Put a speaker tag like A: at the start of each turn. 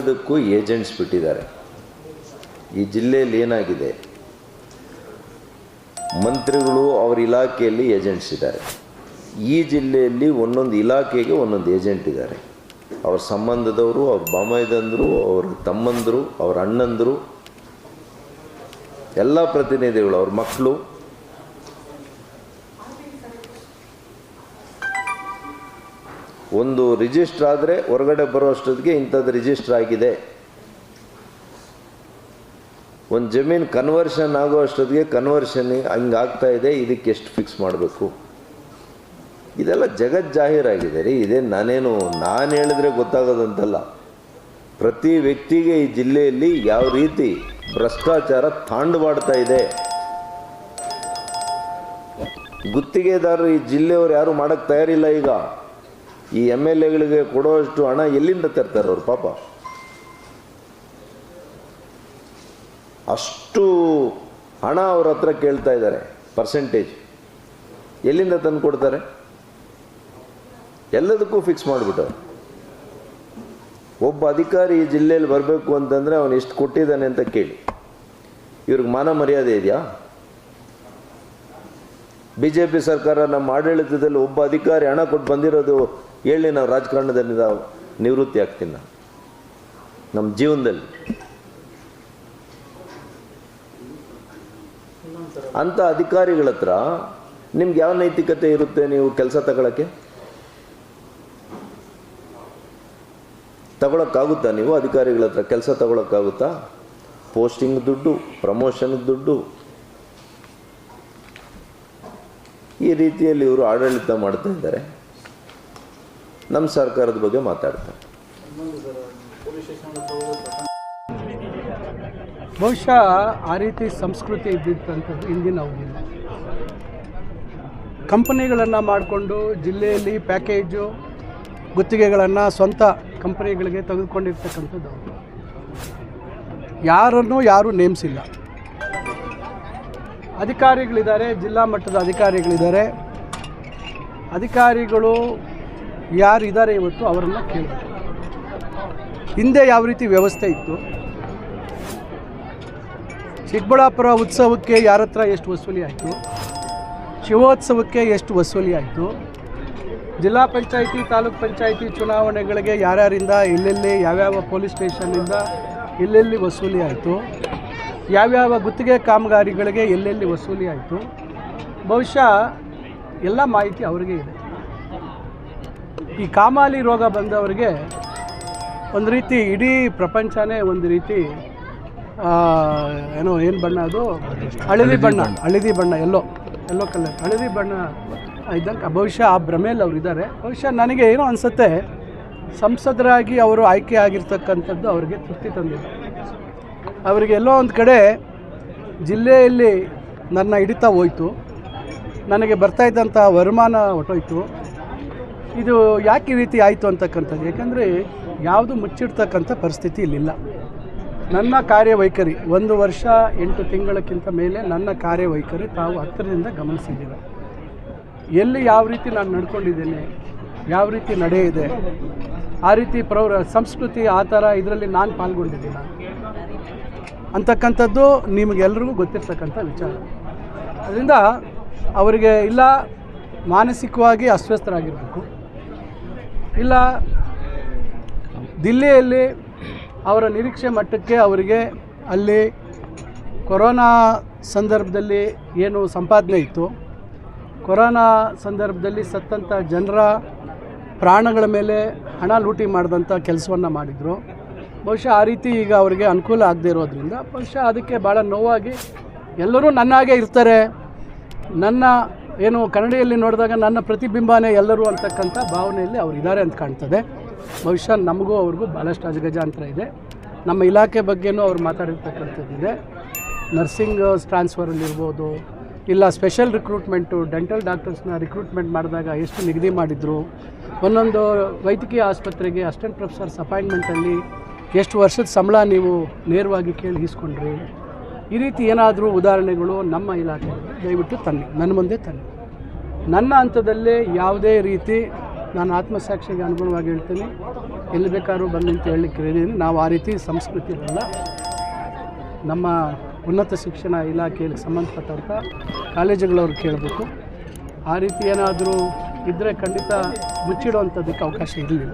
A: ಎಲ್ಲದಕ್ಕೂ ಏಜೆಂಟ್ಸ್ ಬಿಟ್ಟಿದ್ದಾರೆ. ಈ ಜಿಲ್ಲೆಯಲ್ಲಿ ಏನಾಗಿದೆ? ಮಂತ್ರಿಗಳು ಅವರ ಇಲಾಖೆಯಲ್ಲಿ ಏಜೆಂಟ್ಸ್ ಇದ್ದಾರೆ. ಈ ಜಿಲ್ಲೆಯಲ್ಲಿ ಒಂದೊಂದು ಇಲಾಖೆಗೆ ಒಂದೊಂದು ಏಜೆಂಟ್ ಇದ್ದಾರೆ. ಅವ್ರ ಸಂಬಂಧದವರು, ಅವ್ರ ಬಾಮೈದಂದರು, ಅವ್ರ ತಮ್ಮಂದರು, ಅವ್ರ ಅಣ್ಣಂದರು, ಎಲ್ಲ ಪ್ರತಿನಿಧಿಗಳು, ಅವ್ರ ಮಕ್ಕಳು ಒಂದು ರಿಜಿಸ್ಟ್ರ್ ಆದರೆ ಹೊರಗಡೆ ಬರೋ ಅಷ್ಟೊತ್ತಿಗೆ ಇಂಥದ್ದು ರಿಜಿಸ್ಟ್ರ್ ಆಗಿದೆ. ಒಂದು ಜಮೀನು ಕನ್ವರ್ಷನ್ ಆಗೋ ಅಷ್ಟೊತ್ತಿಗೆ ಕನ್ವರ್ಷನ್ ಹಂಗೆ ಆಗ್ತಾ ಇದೆ, ಇದಕ್ಕೆ ಎಷ್ಟು ಫಿಕ್ಸ್ ಮಾಡಬೇಕು? ಇದೆಲ್ಲ ಜಗತ್ ಜಾಹೀರಾಗಿದೆ ರೀ. ಇದೇ ನಾನೇನು, ನಾನು ಹೇಳಿದ್ರೆ ಗೊತ್ತಾಗೋದಂತಲ್ಲ. ಪ್ರತಿ ವ್ಯಕ್ತಿಗೆ ಈ ಜಿಲ್ಲೆಯಲ್ಲಿ ಯಾವ ರೀತಿ ಭ್ರಷ್ಟಾಚಾರ ತಾಂಡವಾಡ್ತಾ ಇದೆ. ಗುತ್ತಿಗೆದಾರರು ಈ ಜಿಲ್ಲೆಯವರು ಯಾರು ಮಾಡೋಕ್ಕೆ ತಯಾರಿಲ್ಲ ಈಗ. ಈ ಎಂ ಎಲ್ ಎಗಳಿಗೆ ಕೊಡೋಷ್ಟು ಹಣ ಎಲ್ಲಿಂದ ತರ್ತಾರೆ ಅವ್ರು ಪಾಪ? ಅಷ್ಟು ಹಣ ಅವ್ರ ಹತ್ರ ಕೇಳ್ತಾ ಇದ್ದಾರೆ ಪರ್ಸೆಂಟೇಜ್ ಎಲ್ಲಿಂದ ತಂದು ಕೊಡ್ತಾರೆ? ಎಲ್ಲದಕ್ಕೂ ಫಿಕ್ಸ್ ಮಾಡಿಬಿಟ್ಟವ್ರು. ಒಬ್ಬ ಅಧಿಕಾರಿ ಈ ಜಿಲ್ಲೆಯಲ್ಲಿ ಬರಬೇಕು ಅಂತಂದರೆ ಅವನು ಎಷ್ಟು ಕೊಟ್ಟಿದ್ದಾನೆ ಅಂತ ಕೇಳಿ. ಇವ್ರಿಗೆ ಮಾನ ಮರ್ಯಾದೆ ಇದೆಯಾ? ಬಿ ಜೆ ಪಿ ಸರ್ಕಾರ ನಮ್ಮ ಆಡಳಿತದಲ್ಲಿ ಒಬ್ಬ ಅಧಿಕಾರಿ ಹಣ ಕೊಟ್ಟು ಬಂದಿರೋದು ಹೇಳಿ ನಾವು ರಾಜಕಾರಣದಲ್ಲಿ ನಾವು ನಿವೃತ್ತಿ ಆಗ್ತೀನಿ ನಾನು. ನಮ್ಮ ಜೀವನದಲ್ಲಿ. ಅಂಥ ಅಧಿಕಾರಿಗಳ ಹತ್ರ ನಿಮ್ಗೆ ಯಾವ ನೈತಿಕತೆ ಇರುತ್ತೆ ನೀವು ಕೆಲಸ ತಗೊಳಕ್ಕೆ? ತಗೊಳಕ್ಕಾಗುತ್ತಾ ನೀವು ಅಧಿಕಾರಿಗಳ ಹತ್ರ? ಕೆಲಸ ತಗೊಳಕ್ಕಾಗುತ್ತಾ? ಪೋಸ್ಟಿಂಗ್ ದುಡ್ಡು, ಪ್ರಮೋಷನ್ ದುಡ್ಡು. ಈ ರೀತಿಯಲ್ಲಿ ಇವರು ಆಡಳಿತ ಮಾಡ್ತಾ ಇದ್ದಾರೆ. ನಮ್ಮ ಸರ್ಕಾರದ ಬಗ್ಗೆ ಮಾತಾಡ್ತಾರೆ.
B: ಬಹುಶಃ ಆ ರೀತಿ ಸಂಸ್ಕೃತಿ ಇದ್ದಿದ್ದಂಥದ್ದು ಇಂದಿನ ಅವಧಿಲ್ಲ ಕಂಪನಿಗಳನ್ನು ಮಾಡಿಕೊಂಡು ಜಿಲ್ಲೆಯಲ್ಲಿ ಪ್ಯಾಕೇಜು, ಗುತ್ತಿಗೆಗಳನ್ನು ಸ್ವಂತ ಕಂಪನಿಗಳಿಗೆ ತೆಗೆದುಕೊಂಡಿರ್ತಕ್ಕಂಥದ್ದು ಅವರು. ಯಾರನ್ನು ಯಾರೂ ನೇಮಿಸಿಲ್ಲ. ಅಧಿಕಾರಿಗಳಿದ್ದಾರೆ, ಜಿಲ್ಲಾ ಮಟ್ಟದ ಅಧಿಕಾರಿಗಳಿದ್ದಾರೆ. ಅಧಿಕಾರಿಗಳು ಯಾರಿದ್ದಾರೆ ಇವತ್ತು ಅವರನ್ನು ಕೇಳಬೇಕು ಹಿಂದೆ ಯಾವ ರೀತಿ ವ್ಯವಸ್ಥೆ ಇತ್ತು? ಚಿಕ್ಕಬಳ್ಳಾಪುರ ಉತ್ಸವಕ್ಕೆ ಯಾರ ಹತ್ರ ಎಷ್ಟು ವಸೂಲಿ ಆಯಿತು? ಶಿವೋತ್ಸವಕ್ಕೆ ಎಷ್ಟು ವಸೂಲಿ ಆಯಿತು? ಜಿಲ್ಲಾ ಪಂಚಾಯಿತಿ, ತಾಲೂಕ್ ಪಂಚಾಯಿತಿ ಚುನಾವಣೆಗಳಿಗೆ ಯಾರ್ಯಾರಿಂದ, ಎಲ್ಲೆಲ್ಲಿ, ಯಾವ್ಯಾವ ಪೊಲೀಸ್ ಸ್ಟೇಷನ್ನಿಂದ ಎಲ್ಲೆಲ್ಲಿ ವಸೂಲಿ ಆಯಿತು? ಯಾವ್ಯಾವ ಗುತ್ತಿಗೆ ಕಾಮಗಾರಿಗಳಿಗೆ ಎಲ್ಲೆಲ್ಲಿ ವಸೂಲಿ ಆಯಿತು? ಬಹುಶಃ ಎಲ್ಲ ಮಾಹಿತಿ ಅವರಿಗೆ ಇದೆ. ಈ ಕಾಮಾಲಿ ರೋಗ ಬಂದವರಿಗೆ ಒಂದು ರೀತಿ ಇಡೀ ಪ್ರಪಂಚನೇ ಒಂದು ರೀತಿ ಏನೋ ಏನು ಬಣ್ಣ ಅದು? ಹಳದಿ ಬಣ್ಣ ಹಳದಿ ಬಣ್ಣ ಎಲ್ಲೋ ಎಲ್ಲೋ ಕಲರ್ ಹಳದಿ ಬಣ್ಣ ಇದ್ದಂಗೆ ಬಹುಶಃ ಆ ಭ್ರಮೆಯಲ್ಲಿ ಅವ್ರು ಇದ್ದಾರೆ. ಬಹುಶಃ ನನಗೆ ಏನೋ ಅನಿಸುತ್ತೆ ಸಂಸದರಾಗಿ ಅವರು ಆಯ್ಕೆ ಆಗಿರ್ತಕ್ಕಂಥದ್ದು ಅವರಿಗೆ ತೃಪ್ತಿ ತಂದಿದೆ. ಅವರಿಗೆ ಎಲ್ಲೋ ಒಂದು ಕಡೆ ಜಿಲ್ಲೆಯಲ್ಲಿ ನನ್ನ ಹಿಡಿತ ಹೋಯ್ತು. ನನಗೆ ಬರ್ತಾ ಇದ್ದಂಥ ವರಮಾನ ಹೊಟ್ಟೋಯ್ತು ಇದು ಯಾಕೆ ರೀತಿ ಆಯಿತು ಅಂತಕ್ಕಂಥದ್ದು? ಯಾಕಂದರೆ ಯಾವುದು ಮುಚ್ಚಿಡ್ತಕ್ಕಂಥ ಪರಿಸ್ಥಿತಿ ಇಲ್ಲಿಲ್ಲ. ನನ್ನ ಕಾರ್ಯವೈಖರಿ, ಒಂದು ವರ್ಷ ಎಂಟು ತಿಂಗಳಕ್ಕಿಂತ ಮೇಲೆ ನನ್ನ ಕಾರ್ಯವೈಖರಿ ತಾವು ಹತ್ತಿರದಿಂದ ಗಮನಿಸಿದ್ದೀರ ಎಲ್ಲಿ ಯಾವ ರೀತಿ ನಾನು ನಡ್ಕೊಂಡಿದ್ದೇನೆ, ಯಾವ ರೀತಿ ನಡೆ ಇದೆ, ಆ ರೀತಿ ಪ್ರೌಢ ಸಂಸ್ಕೃತಿ ಆ ಥರ ಇದರಲ್ಲಿ ನಾನು ಪಾಲ್ಗೊಂಡಿದ್ದೀನ? ಅಂತಕ್ಕಂಥದ್ದು ನಿಮಗೆಲ್ರಿಗೂ ಗೊತ್ತಿರ್ತಕ್ಕಂಥ ವಿಚಾರ. ಅದರಿಂದ ಅವರಿಗೆ ಇಲ್ಲ, ಮಾನಸಿಕವಾಗಿ ಅಸ್ವಸ್ಥರಾಗಿರಬೇಕು. ಇಲ್ಲ, ದಿಲ್ಲಿಯಲ್ಲಿ ಅವರ ನಿರೀಕ್ಷೆ ಮಟ್ಟಕ್ಕೆ ಅವರಿಗೆ ಅಲ್ಲಿ ಕೊರೋನಾ ಸಂದರ್ಭದಲ್ಲಿ ಏನು ಸಂಪಾದನೆ ಇತ್ತು. ಕೊರೋನಾ ಸಂದರ್ಭದಲ್ಲಿ ಸತ್ತಂಥ ಜನರ ಪ್ರಾಣಗಳ ಮೇಲೆ ಹಣ ಲೂಟಿ ಮಾಡಿದಂಥ ಕೆಲಸವನ್ನು ಮಾಡಿದರು. ಬಹುಶಃ ಆ ರೀತಿ ಈಗ ಅವರಿಗೆ ಅನುಕೂಲ ಆಗದೆ ಇರೋದ್ರಿಂದ, ಬಹುಶಃ ಅದಕ್ಕೆ ಭಾಳ ನೋವಾಗಿ ಎಲ್ಲರೂ ನನ್ನಾಗೆ ಇರ್ತಾರೆ. ನನ್ನ ಏನು ಕನ್ನಡಿಯಲ್ಲಿ ನೋಡಿದಾಗ ನನ್ನ ಪ್ರತಿಬಿಂಬನೇ ಎಲ್ಲರೂ ಅಂತಕ್ಕಂಥ ಭಾವನೆಯಲ್ಲಿ ಅವ್ರು ಇದ್ದಾರೆ ಅಂತ ಕಾಣ್ತದೆ. ಬಹುಶಃ ನಮಗೂ ಅವ್ರಿಗೂ ಭಾಳಷ್ಟು ಅಜಗಜಾಂತರ ಇದೆ. ನಮ್ಮ ಇಲಾಖೆ ಬಗ್ಗೆನೂ ಅವ್ರು ಮಾತಾಡಿರ್ತಕ್ಕಂಥದ್ದಿದೆ ನರ್ಸಿಂಗ್ ಟ್ರಾನ್ಸ್ಫರಲ್ಲಿರ್ಬೋದು ಇಲ್ಲ ಸ್ಪೆಷಲ್ ರಿಕ್ರೂಟ್ಮೆಂಟು, ಡೆಂಟಲ್ ಡಾಕ್ಟರ್ಸ್ನ ರಿಕ್ರೂಟ್ಮೆಂಟ್ ಮಾಡಿದಾಗ ಎಷ್ಟು ನಿಗದಿ ಮಾಡಿದರು. ಒಂದೊಂದು ವೈದ್ಯಕೀಯ ಆಸ್ಪತ್ರೆಗೆ ಅಸಿಸ್ಟೆಂಟ್ ಪ್ರೊಫೆಸರ್ಸ್ ಅಪಾಯಿಂಟ್ಮೆಂಟಲ್ಲಿ ಎಷ್ಟು ವರ್ಷದ ಸಂಬಳ ನೀವು ನೇರವಾಗಿ ಕೇಳಿ ಈಸ್ಕೊಂಡ್ರಿ. ಈ ರೀತಿ ಏನಾದರೂ ಉದಾಹರಣೆಗಳು ನಮ್ಮ ಇಲಾಖೆ ದಯವಿಟ್ಟು ತನ್ನಿ. ನನ್ನ ಮುಂದೆ ತನ್ನಿ. ನನ್ನ ಹಂತದಲ್ಲೇ ಯಾವುದೇ ರೀತಿ ನಾನು ಆತ್ಮಸಾಕ್ಷಿಗೆ ಅನುಗುಣವಾಗಿ ಹೇಳ್ತೀನಿ. ಎಲ್ಲಿ ಬೇಕಾದ್ರೂ ಬಂದು ಅಂತ ಹೇಳಲಿಕ್ಕೆ ಹೇಳಿದ್ದೀನಿ. ನಾವು ಆ ರೀತಿ ಸಂಸ್ಕೃತಿ ಇರಲ್ಲ ನಮ್ಮ ಉನ್ನತ ಶಿಕ್ಷಣ ಇಲಾಖೆಯಲ್ಲಿ ಸಂಬಂಧಪಟ್ಟಂಥ ಕಾಲೇಜುಗಳವ್ರು ಕೇಳಬೇಕು. ಆ ರೀತಿ ಏನಾದರೂ ಇದ್ದರೆ ಖಂಡಿತ ಮುಚ್ಚಿಡುವಂಥದ್ದಕ್ಕೆ ಅವಕಾಶ ಇರಲಿಲ್ಲ.